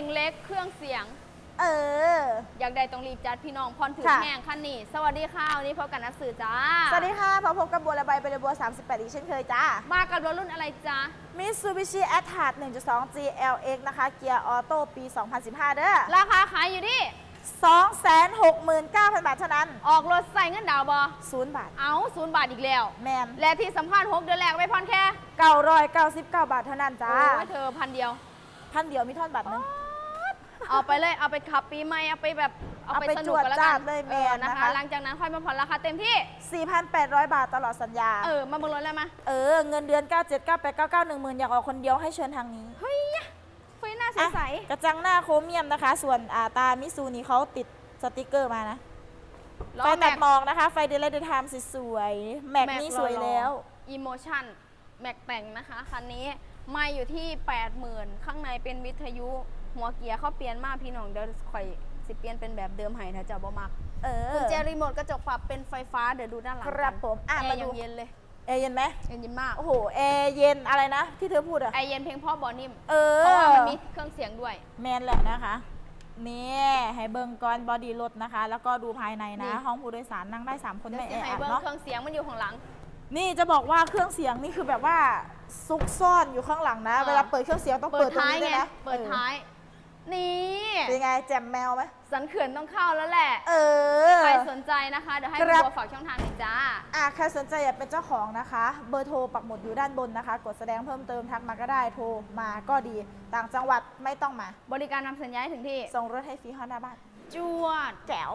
งเล็กเครื่องเสียง เออ อยากได้ต้องรีบจัดพี่น้องพรถือค่ะ แห้งคันนี้ สวัสดีค่ะ วันนี้พบกันนักสื่อจ้าสวัสดีค่ะพบพบกับบัวระบายไปเลยบัว 38 อีกเช่นเคยจ้า มากับรถรุ่นอะไรจ้า Mitsubishi a t r a s 1.2 GLX นะคะ เกียร์ออโต้ปี 2015 เด้อราคาขายอยู่ที่ 269,000 บาทเท่านั้น ออกรถใส่เงินดาวน์บอ0 บาท เอาศูนย์บาทอีกแล้ว แมนและที่สำคัญ6เดือนแรกไม่พอนแค่ 999 บาทเท่านั้นจ้า โอ้ยเธอพันเดียว พันเดียวมีท่อนบัตรหนึง เอาไปเลยเอาไปขับปีใหม่เอาไปแบบเอาไปเอาไปสนุกกันแล้วจวดกัจ้านดเลยแมนออนะนะคะคะ หลังจากนั้นค่อยมาผ่อนราคาเต็มที่ 4,800 บาทตลอดสัญญา เออมาเบิ่งรถแล้วมาเออ เงินเดือน 97 98 99 10,000 อยากออกคนเดียวให้เชิญทางนี้เฮ้ยเฮ้ยหน้าใสอะกระจังหน้าโครเมียมนะคะ ส่วนอ่าตา มิซูนี่เขาติดสติกเกอร์มานะๆล้อไฟตัดหมแม็กอกนะคะ ไฟเดลเลอร์ไทม์สวยๆแม็กนี่สวยแล้ว อีโมชั่นแม็กแต่งนะคะคันนี้ ไม่อยู่ที่80,000ข้างในเป็นวิทยุ หัวเกียร์เขาเปลี่ยนมาพี่น้องเดี๋ยวข่อยสิเปลี่ยนเป็นแบบเดิมให้ถ้าเจะบ่มักเออกุญแจรีโมทกระจกปรับเป็นไฟฟ้าเดี๋ยวดูด้านหลังครับผมอะแอมาร์ดูยังเย็นเลยแอร์เย็นไหมเย็นเย็นมากโอ้โหแอร์เย็นอะไรนะ ที่เธอพูดอะแอร์เย็นเพียงเพราะบอนิ่มเอเพราะว่าอมันมีเครื่องเสียงด้วย แมนแหละนะคะนี่ให้เบิงก่อนบอดี้รถนะคะ แล้วก็ดูภายในนี่นะห้องผู้โดยสารนั่งได้ 3 คนเดี๋ยวไม่สิแอให้อัดเบิ้งเนาะเครื่องเสียงมันอยู่ข้างหลัง นี่จะบอกว่าเครื่องเสียงนี่คือแบบว่าซุกซ่อนอยู่ข้างหลังนะเออเวลาเปิดเครื่องเสียงต้องเปิเปิดดตรงท้ายนี้ด้ไงวยนะเปิดท้าย นี่เออเป็นไงแจ่มแมวไหมสันเขื่อนต้องเข้าแล้วแหละ เออ ใครสนใจนะคะ เดี๋ยวให้ครับ บัวฝากช่องทางหน่อยจ้า อะใครสนใจอยากเป็นเจ้าของนะคะ เบอร์โทรปักหมุดอยู่ด้านบนนะคะ กดแสดงเพิ่มเติมทักมาก็ได้โทรมาก็ดี ต่างจังหวัดไม่ต้องมา บริการนำสัญญาให้ถึงที่ ส่งรถให้ฟรีห้าหน้าบ้าน จวด แจ๋ว